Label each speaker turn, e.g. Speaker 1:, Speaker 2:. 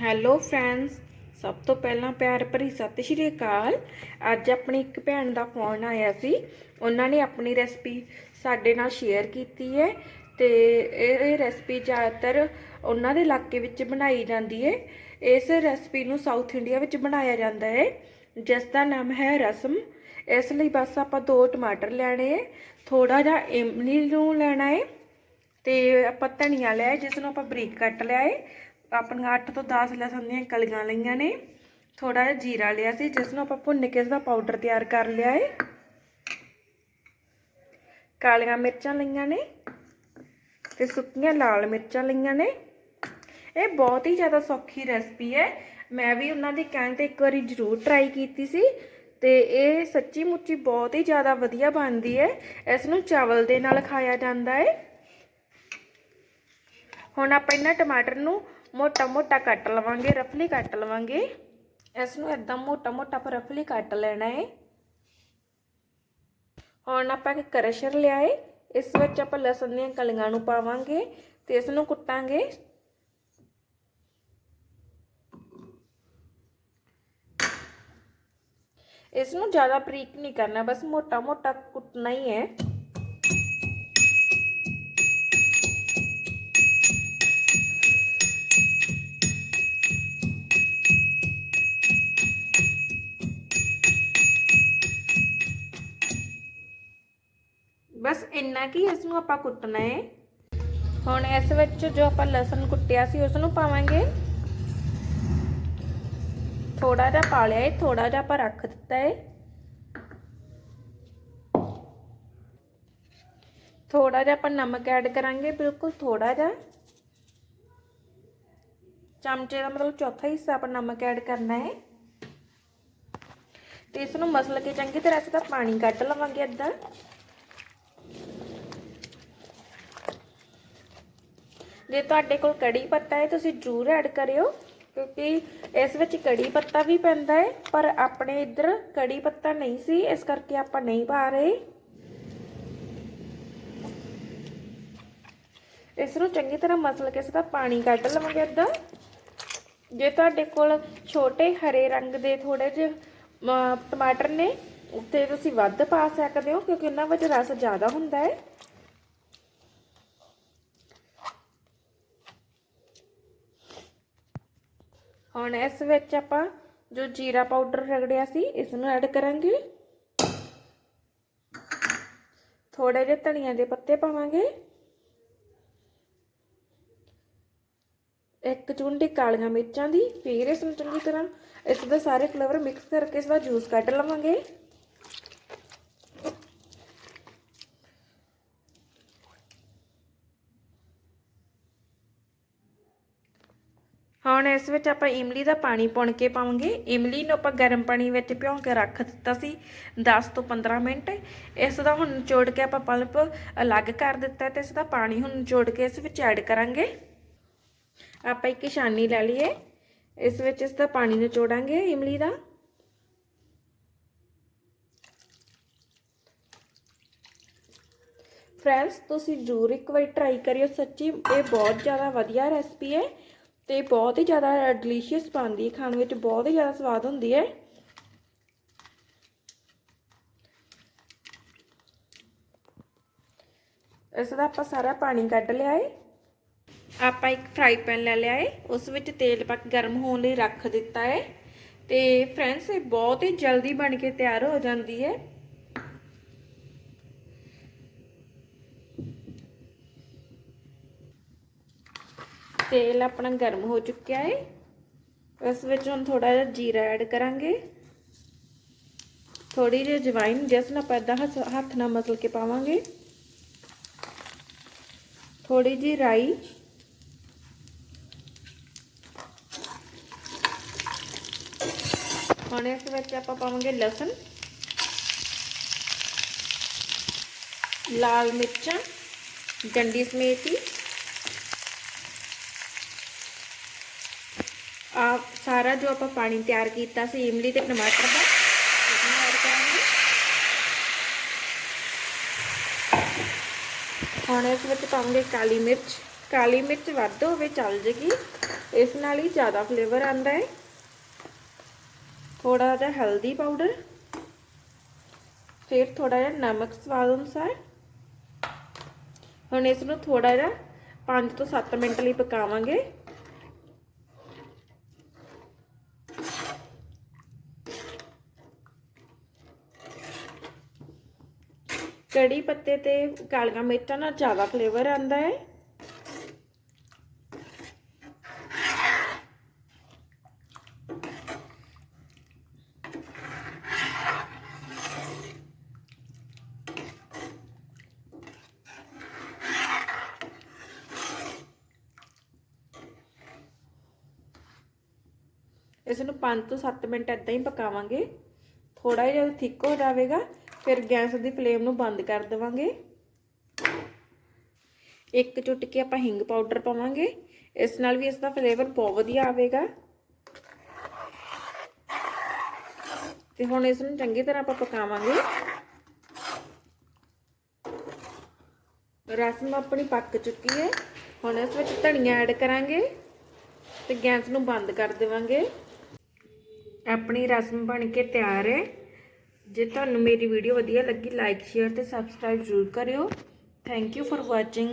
Speaker 1: Hello friends ਸਭ ਤੋਂ ਪਹਿਲਾਂ ਪਿਆਰ ਭਰੀ ਸਤਿ ਸ਼੍ਰੀ ਅਕਾਲ। ਅੱਜ ਆਪਣੀ ਇੱਕ ਭੈਣ ਦਾ ਫੋਨ ਆਇਆ ਸੀ। ਉਹਨਾਂ ਨੇ ਆਪਣੀ ਰੈਸਪੀ ਸਾਡੇ ਨਾਲ ਸ਼ੇਅਰ ਕੀਤੀ ਹੈ ਤੇ ਇਹ ਰੈਸਪੀ ਜ਼ਿਆਦਾਤਰ ਉਹਨਾਂ ਦੇ ਇਲਾਕੇ ਵਿੱਚ ਬਣਾਈ ਜਾਂਦੀ ਹੈ। ਇਸ ਰੈਸਪੀ ਨੂੰ ਸਾਊਥ ਇੰਡੀਆ ਵਿੱਚ ਬਣਾਇਆ ਜਾਂਦਾ ਹੈ, ਜਿਸ ਦਾ ਨਾਮ ਹੈ ਰਸਮ। ਇਸ ਲਈ ਬਸ ਆਪਾਂ ਦੋ ਟਮਾਟਰ ਲੈਣੇ ਹੈ ਥੋੜਾ ਜਿਹਾ ਇਮਲੀ ਨੂੰ ਲੈਣਾ ਹੈ ਤੇ ਆਪਾਂ ਧਨੀਆ ਲਿਆ ਜਿਸ ਨੂੰ ਆਪਾਂ ਬਰੀਕ ਕੱਟ ਲਿਆ ਹੈ। ਆਪਣੀਆਂ 8 ਤੋਂ 10 ਲਸਣ ਦੀਆਂ ਕਲੀਆਂ ਲਈਆਂ ਨੇ। ਥੋੜਾ ਜਿਹਾ ਜੀਰਾ ਲਿਆ ਸੀ, ਜਿਸ ਨੂੰ ਆਪਾਂ ਭੁੰਨ ਕੇ ਇਸ ਦਾ ਪਾਊਡਰ ਤਿਆਰ ਕਰ ਲਿਆ ਏ। ਕਾਲੀਆਂ ਮਿਰਚਾਂ ਲਈਆਂ ਨੇ ਤੇ ਸੁੱਕੀਆਂ ਲਾਲ ਮਿਰਚਾਂ ਲਈਆਂ ਨੇ। ਇਹ ਬਹੁਤ ਹੀ ਜ਼ਿਆਦਾ ਸੌਖੀ ਰੈਸਪੀ ਹੈ। ਮੈਂ ਵੀ ਉਹਨਾਂ ਦੇ ਕਹਿਣ ਤੇ ਇੱਕ ਵਾਰੀ ਜ਼ਰੂਰ ਟਰਾਈ ਕੀਤੀ ਸੀ ਤੇ ਇਹ ਸੱਚੀ ਮੁੱਚੀ ਬਹੁਤ ਹੀ ਜ਼ਿਆਦਾ ਵਧੀਆ ਬਣਦੀ ਹੈ। ਇਸ ਨੂੰ ਚਾਵਲ ਦੇ ਨਾਲ ਖਾਇਆ ਜਾਂਦਾ ਹੈ। ਹੁਣ ਆਪਾਂ ਇਹਨਾਂ ਟਮਾਟਰ ਨੂੰ ਮੋਟਾ ਮੋਟਾ ਕੱਟ ਲਵਾਂਗੇ, ਰਫਲੀ ਕੱਟ ਲਵਾਂਗੇ। ਇਸ ਨੂੰ ਇਦਾਂ ਮੋਟਾ ਮੋਟਾ ਪਰ ਰਫਲੀ ਕੱਟ ਲੈਣਾ ਹੈ ਹੁਣ ਆਪਾਂ ਇੱਕ ਕਰਸ਼ਰ ਲਿਆ ਹੈ ਇਸ ਵਿੱਚ ਆਪਾਂ ਲਸਣ ਦੀਆਂ ਕਲੀਆਂ ਨੂੰ ਪਾਵਾਂਗੇ ਤੇ ਇਸ ਨੂੰ ਕੁੱਟਾਂਗੇ। ਇਸ ਨੂੰ ਜ਼ਿਆਦਾ ਬਰੀਕ ਨਹੀਂ ਕਰਨਾ, ਬਸ ਮੋਟਾ ਮੋਟਾ ਕੁੱਟਣਾ ਹੀ ਹੈ। ਬਸ ਇੰਨਾ ਕੀ ਇਸ ਨੂੰ ਆਪਾਂ ਕੁੱਟਣਾ ਹੈ ਹੁਣ ਇਸ ਵਿੱਚ ਜੋ ਆਪਾਂ ਲਸਣ ਕੁੱਟਿਆ ਸੀ ਉਸ ਨੂੰ ਪਾਵਾਂਗੇ। ਥੋੜਾ ਜਿਹਾ ਪਾ ਲਿਆ ਹੈ ਥੋੜਾ ਜਿਹਾ ਆਪਾਂ ਰੱਖ ਦਿੱਤਾ ਹੈ ਥੋੜਾ ਜਿਹਾ ਆਪਾਂ ਨਮਕ ਐਡ ਕਰਾਂਗੇ, ਬਿਲਕੁਲ ਥੋੜਾ ਜਿਹਾ। ਚਮਚੇ ਦਾ ਮਤਲਬ ਚੌਥਾ ਹਿੱਸਾ ਆਪਾਂ ਨਮਕ ਐਡ ਕਰਨਾ ਹੈ ਤੇ ਇਸ ਨੂੰ ਮਸਲ ਕੇ ਚੰਗੀ ਤਰ੍ਹਾਂ ਇਸ ਦਾ ਪਾਣੀ ਕੱਢ ਲਵਾਂਗੇ ਅੱਧਾ। ਜੇ ਤੁਹਾਡੇ ਕੋਲ ਕੜੀ ਪੱਤਾ ਹੈ, ਤੁਸੀਂ ਜ਼ਰੂਰ ਐਡ ਕਰਿਓ, ਕਿਉਂਕਿ ਇਸ ਵਿੱਚ ਕੜੀ ਪੱਤਾ ਵੀ ਪੈਂਦਾ ਹੈ, ਪਰ ਆਪਣੇ ਇੱਧਰ ਕੜੀ ਪੱਤਾ ਨਹੀਂ ਸੀ, ਇਸ ਕਰਕੇ ਆਪਾਂ ਨਹੀਂ ਪਾ ਰਹੇ। ਇਸ ਨੂੰ ਚੰਗੀ ਤਰ੍ਹਾਂ ਮਸਲ ਕੇ ਇਸ ਪਾਣੀ ਕੱਢ ਲਵਾਂਗੇ ਅੱਧਾ। ਜੇ ਤੁਹਾਡੇ ਕੋਲ ਛੋਟੇ ਹਰੇ ਰੰਗ ਦੇ ਥੋੜੇ ਜਿਹੇ ਟਮਾਟਰ ਨੇ ਉੱਤੇ ਤੁਸੀਂ ਵੱਧ ਪਾ ਸਕਦੇ ਹੋ, ਕਿਉਂਕਿ ਉਹਨਾਂ ਵਿੱਚ ਰਸ ਜ਼ਿਆਦਾ ਹੁੰਦਾ ਹੈ। ਹੁਣ ਇਸ ਵਿੱਚ ਆਪਾਂ ਜੋ ਜੀਰਾ ਪਾਊਡਰ ਰਗੜਿਆ ਸੀ ਇਸ ਨੂੰ ਐਡ ਕਰਾਂਗੇ। ਥੋੜੇ ਜਿਹੇ ਧਨੀਆ ਦੇ ਪੱਤੇ ਪਾਵਾਂਗੇ। ਇੱਕ ਚੁੰਡੀ ਕਾਲੀਆਂ ਮਿਰਚਾਂ ਦੀ, ਫਿਰ ਇਸ ਨੂੰ ਚੰਗੀ ਤਰ੍ਹਾਂ ਇਸ ਦੇ ਸਾਰੇ ਫਲੇਵਰ ਮਿਕਸ ਕਰਕੇ ਇਸ ਦਾ ਜੂਸ ਕੱਢ ਲਵਾਂਗੇ। ਹੁਣ ਇਸ ਵਿੱਚ ਆਪਾਂ ਇਮਲੀ ਦਾ ਪਾਣੀ ਪੁਣ ਕੇ ਪਾਵਾਂਗੇ। ਇਮਲੀ ਨੂੰ ਆਪਾਂ ਗਰਮ ਪਾਣੀ ਵਿੱਚ ਭਿਉਂ ਕੇ ਰੱਖ ਦਿੱਤਾ ਸੀ 10 ਤੋਂ 15 ਮਿੰਟ। ਇਸ ਦਾ ਹੁਣ ਨਿਚੋੜ ਕੇ ਆਪਾਂ ਪਲਪ ਅਲੱਗ ਕਰ ਦਿੱਤਾ ਤੇ ਇਸ ਦਾ ਪਾਣੀ ਹੁਣ ਨਿਚੋੜ ਕੇ ਇਸ ਵਿੱਚ ਐਡ ਕਰਾਂਗੇ। ਆਪਾਂ ਇੱਕ ਛਾਨੀ ਲੈ ਲਈਏ। ਇਸ ਵਿੱਚ ਇਸ ਦਾ ਪਾਣੀ ਨਿਚੋੜਾਂਗੇ ਇਮਲੀ ਦਾ। ਫਰੈਂਡਸ, ਤੁਸੀਂ ਜ਼ਰੂਰ ਇੱਕ ਵਾਰੀ ਟਰਾਈ ਕਰਿਓ। ਸੱਚੀ ਇਹ ਬਹੁਤ ਜ਼ਿਆਦਾ ਵਧੀਆ ਰੈਸਪੀ ਹੈ। ਤੇ ਬਹੁਤ ਹੀ ਜ਼ਿਆਦਾ ਡਿਲੀਸ਼ੀਅਸ ਬਣਦੀ ਹੈ, ਖਾਣ ਵਿੱਚ ਬਹੁਤ ਹੀ ਜ਼ਿਆਦਾ ਸਵਾਦ ਹੁੰਦੀ ਹੈ। ਇਸ ਦਾ ਆਪਾਂ ਸਾਰਾ ਪਾਣੀ ਕੱਢ ਲਿਆ ਹੈ ਆਪਾਂ ਇੱਕ ਫਰਾਈ ਪੈਨ ਲੈ ਲਿਆ ਹੈ ਉਸ ਵਿੱਚ ਤੇਲ ਪਾ ਕੇ ਗਰਮ ਹੋਣ ਲਈ ਰੱਖ ਦਿੱਤਾ ਹੈ ਤੇ ਫਰੈਂਡਸ ਇਹ ਬਹੁਤ ਹੀ ਜਲਦੀ ਬਣ ਕੇ ਤਿਆਰ ਹੋ ਜਾਂਦੀ ਹੈ ਤੇਲ ਆਪਣਾ ਗਰਮ ਹੋ ਚੁੱਕਿਆ ਹੈ ਇਸ ਵਿੱਚ ਹੁਣ ਥੋੜਾ ਜਿਹਾ ਜੀਰਾ ਐਡ ਕਰਾਂਗੇ। ਥੋੜੀ ਜਿਹੀ ਜਵਾਈਨ ਜਿਸ ਨਾਲ ਪੈਦਾ ਹੱਥ ਨਾਲ ਮਸਲ ਕੇ ਪਾਵਾਂਗੇ। ਥੋੜੀ ਜਿਹੀ ਰਾਈ। ਹੁਣ ਇਸ ਵਿੱਚ ਆਪਾਂ ਪਾਵਾਂਗੇ ਲਸਣ। ਲਾਲ ਮਿਰਚਾਂ ਗੰਡੀ ਸਮੇਤ ਹੀ ਆ ਸਾਰਾ ਜੋ ਆਪਾਂ ਪਾਣੀ ਤਿਆਰ ਕੀਤਾ ਸੀ, ਇਮਲੀ ਤੇ ਟਮਾਟਰ ਦਾ ਇਹਨੂੰ ਐਡ ਕਰਾਂਗੇ। ਹੁਣ ਇਸ ਵਿੱਚ ਪਾਉਂਗੇ ਕਾਲੀ ਮਿਰਚ। ਕਾਲੀ ਮਿਰਚ ਵੱਧ ਹੋਵੇ ਚੱਲ ਜੇਗੀ। ਇਸ ਨਾਲ ਹੀ ਜ਼ਿਆਦਾ ਫਲੇਵਰ ਆਂਦਾ ਹੈ। ਥੋੜਾ ਜਿਹਾ ਹਲਦੀ ਪਾਊਡਰ ਫਿਰ ਥੋੜਾ ਜਿਹਾ ਨਮਕ ਸਵਾਦ ਅਨੁਸਾਰ। ਹੁਣ ਇਸ ਨੂੰ ਥੋੜਾ ਜਿਹਾ 5 ਤੋਂ 7 ਮਿੰਟ ਲਈ ਪਕਾਵਾਂਗੇ। ਕੜੀ ਪੱਤੇ ਤੇ ਕਾਲੀਆਂ ਮਿਰਚਾਂ ਨਾਲ ਜ਼ਿਆਦਾ ਫਲੇਵਰ ਆਂਦਾ ਹੈ। ਇਸ ਨੂੰ 5 ਤੋਂ 7 ਮਿੰਟ ਇਦਾਂ ਹੀ ਪਕਾਵਾਂਗੇ। ਥੋੜਾ ਜਿਹਾ ਥਿੱਕ ਹੋ ਜਾਵੇਗਾ। ਫਿਰ ਗੈਸ ਦੀ ਫਲੇਮ ਨੂੰ ਬੰਦ ਕਰ ਦੇਵਾਂਗੇ। ਇੱਕ ਚੁਟਕੀ ਆਪਾਂ ਹਿੰਗ ਪਾਊਡਰ ਪਾਵਾਂਗੇ। ਇਸ ਨਾਲ ਵੀ ਇਸ ਦਾ ਫਲੇਵਰ ਬਹੁਤ ਵਧੀਆ ਆਵੇਗਾ। ਤੇ ਹੁਣ ਇਸ ਨੂੰ ਚੰਗੀ ਤਰ੍ਹਾਂ ਆਪਾਂ ਪਕਾਵਾਂਗੇ। ਰਸਮ ਆਪਣੀ ਪੱਕ ਚੁੱਕੀ ਹੈ। ਹੁਣ ਇਸ ਵਿੱਚ ਧਨੀਆ ਐਡ ਕਰਾਂਗੇ ਤੇ ਗੈਸ ਨੂੰ ਬੰਦ ਕਰ ਦੇਵਾਂਗੇ। ਆਪਣੀ ਰਸਮ ਬਣ ਕੇ ਤਿਆਰ ਹੈ। ਜੇ ਤੁਹਾਨੂੰ ਮੇਰੀ ਵੀਡੀਓ ਵਧੀਆ ਲੱਗੀ ਲਾਈਕ ਸ਼ੇਅਰ ਤੇ ਸਬਸਕ੍ਰਾਈਬ ਜ਼ਰੂਰ ਕਰਿਓ। Thank you for watching